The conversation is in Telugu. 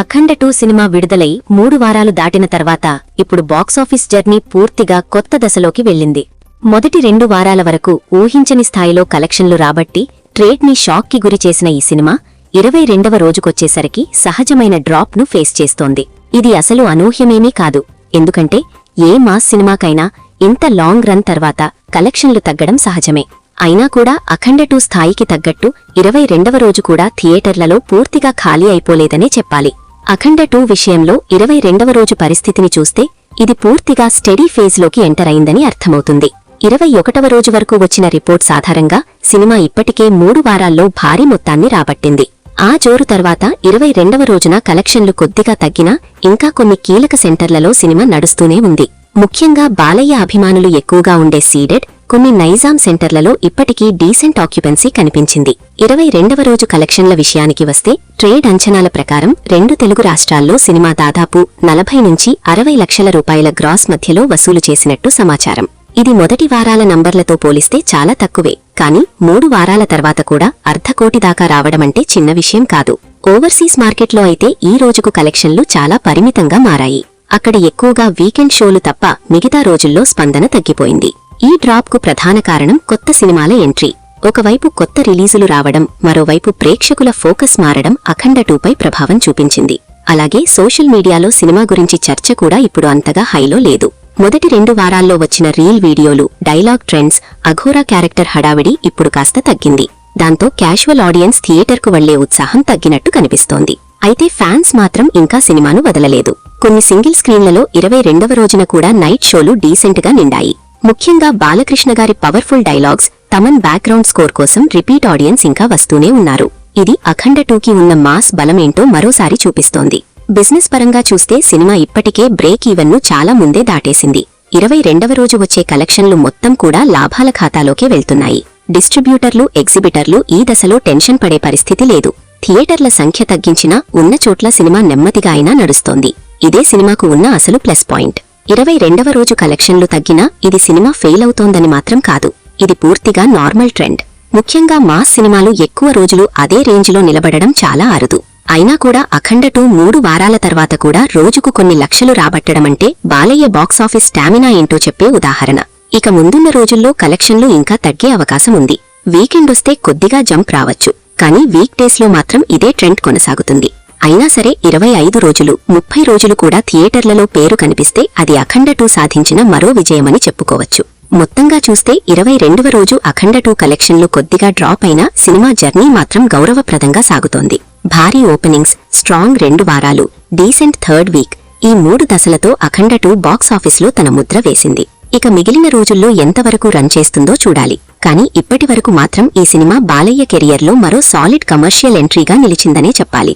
అఖండ టూ సినిమా విడుదలై మూడు వారాలు దాటిన తర్వాత ఇప్పుడు బాక్సాఫీస్ జర్నీ పూర్తిగా కొత్త దశలోకి వెళ్ళింది. మొదటి రెండు వారాల వరకు ఊహించని స్థాయిలో కలెక్షన్లు రాబట్టి ట్రేడ్ని షాక్కి గురిచేసిన ఈ సినిమా ఇరవై రెండవ రోజుకొచ్చేసరికి సహజమైన డ్రాప్ను ఫేస్ చేస్తోంది. ఇది అసలు అనూహ్యమేమీ కాదు. ఎందుకంటే ఏ మాస్ సినిమాకైనా ఇంత లాంగ్ రన్ తర్వాత కలెక్షన్లు తగ్గడం సహజమే. అయినా కూడా అఖండ టూ స్థాయికి తగ్గట్టు ఇరవై రెండవ రోజు కూడా థియేటర్లలో పూర్తిగా ఖాళీ అయిపోలేదనే చెప్పాలి. అఖండ టూ విషయంలో ఇరవై రెండవ రోజు పరిస్థితిని చూస్తే ఇది పూర్తిగా స్టడీ ఫేజ్లోకి ఎంటర్ అయిందని అర్థమవుతుంది. ఇరవై ఒకటవ రోజు వరకు వచ్చిన రిపోర్ట్స్ ఆధారంగా సినిమా ఇప్పటికే మూడు వారాల్లో భారీ మొత్తాన్ని రాబట్టింది. ఆ జోరు తర్వాత ఇరవై రెండవ రోజున కలెక్షన్లు కొద్దిగా తగ్గినా ఇంకా కొన్ని కీలక సెంటర్లలో సినిమా నడుస్తూనే ఉంది. ముఖ్యంగా బాలయ్య అభిమానులు ఎక్కువగా ఉండే సీడెడ్ కొన్ని నైజాం సెంటర్లలో ఇప్పటికీ డీసెంట్ ఆక్యుపెన్సీ కనిపించింది. ఇరవై రెండవ రోజు కలెక్షన్ల విషయానికి వస్తే ట్రేడ్ అంచనాల ప్రకారం రెండు తెలుగు రాష్ట్రాల్లో సినిమా దాదాపు నలభై నుంచి అరవై లక్షల రూపాయల గ్రాస్ మధ్యలో వసూలు చేసినట్టు సమాచారం. ఇది మొదటి వారాల నంబర్లతో పోలిస్తే చాలా తక్కువే. కానీ మూడు వారాల తర్వాత కూడా అర్ధకోటి దాకా రావడమంటే చిన్న విషయం కాదు. ఓవర్సీస్ మార్కెట్లో అయితే ఈ రోజుకు కలెక్షన్లు చాలా పరిమితంగా మారాయి. అక్కడ ఎక్కువగా వీకెండ్ షోలు తప్ప మిగతా రోజుల్లో స్పందన తగ్గిపోయింది. ఈ డ్రాప్కు ప్రధాన కారణం కొత్త సినిమాల ఎంట్రీ. ఒకవైపు కొత్త రిలీజులు రావడం మరోవైపు ప్రేక్షకుల ఫోకస్ మారడం అఖండ టూపై ప్రభావం చూపించింది. అలాగే సోషల్ మీడియాలో సినిమా గురించి చర్చ కూడా ఇప్పుడు అంతగా హైలో లేదు. మొదటి రెండు వారాల్లో వచ్చిన రీల్ వీడియోలు డైలాగ్ ట్రెండ్స్ అఘోరా క్యారెక్టర్ హడావిడి ఇప్పుడు కాస్త తగ్గింది. దాంతో క్యాషువల్ ఆడియన్స్ థియేటర్కు వెళ్ళే ఉత్సాహం తగ్గినట్టు కనిపిస్తోంది. అయితే ఫ్యాన్స్ మాత్రం ఇంకా సినిమాను వదలలేదు. కొన్ని సింగిల్ స్క్రీన్లలో ఇరవై రెండవ రోజున కూడా నైట్ షోలు డీసెంట్గా నిండాయి. ముఖ్యంగా బాలకృష్ణ గారి powerful dialogues Thaman background score కోసం రిపీట్ ఆడియన్స్ ఇంకా వస్తూనే ఉన్నారు. ఇది అఖండ టూకి ఉన్న మాస్ బలమేంటో మరోసారి చూపిస్తోంది. బిజినెస్ పరంగా చూస్తే సినిమా ఇప్పటికే బ్రేక్ ఈవెన్ను చాలా ముందే దాటేసింది. ఇరవై రెండవ రోజు వచ్చే కలెక్షన్లు మొత్తం కూడా లాభాల ఖాతాలోకే వెళ్తున్నాయి. డిస్ట్రిబ్యూటర్లు ఎగ్జిబిటర్లు ఈ దశలో టెన్షన్ పడే పరిస్థితి లేదు. థియేటర్ల సంఖ్య తగ్గించినా ఉన్న చోట్ల సినిమా నెమ్మదిగా అయినా నడుస్తోంది. ఇదే సినిమాకు ఉన్న అసలు ప్లస్ పాయింట్ ఇరవై రెండవ రోజు కలెక్షన్లు తగ్గినా ఇది సినిమా ఫెయిల్ అవుతోందని మాత్రం కాదు. ఇది పూర్తిగా నార్మల్ ట్రెండ్. ముఖ్యంగా మాస్ సినిమాలు ఎక్కువ రోజులు అదే రేంజ్లో నిలబడడం చాలా అరుదు. అయినా కూడా అఖండ టూ మూడు వారాల తర్వాత కూడా రోజుకు కొన్ని లక్షలు రాబట్టడమంటే బాలయ్య బాక్సాఫీస్ స్టామినా ఏంటో చెప్పే ఉదాహరణ. ఇక ముందున్న రోజుల్లో కలెక్షన్లు ఇంకా తగ్గే అవకాశం ఉంది. వీకెండ్ వస్తే కొద్దిగా జంప్ రావచ్చు. కానీ వీక్ డేస్లో మాత్రం ఇదే ట్రెండ్ కొనసాగుతుంది. అయినా సరే ఇరవై ఐదు రోజులు ముప్పై రోజులు కూడా థియేటర్లలో పేరు కనిపిస్తే అది అఖండ టూ సాధించిన మరో విజయమని చెప్పుకోవచ్చు. మొత్తంగా చూస్తే ఇరవై రెండవ రోజు అఖండ టూ కలెక్షన్లు కొద్దిగా డ్రాప్ అయినా సినిమా జర్నీ మాత్రం గౌరవప్రదంగా సాగుతోంది. భారీ ఓపెనింగ్స్ స్ట్రాంగ్ రెండు వారాలు డీసెంట్ థర్డ్ వీక్ ఈ మూడు దశలతో అఖండ టూ బాక్సాఫీస్లో తన ముద్ర వేసింది. ఇక మిగిలిన రోజుల్లో ఎంతవరకు రన్ చేస్తుందో చూడాలి. కానీ ఇప్పటి వరకు మాత్రం ఈ సినిమా బాలయ్య కెరియర్లో మరో సాలిడ్ కమర్షియల్ ఎంట్రీగా నిలిచిందనే చెప్పాలి.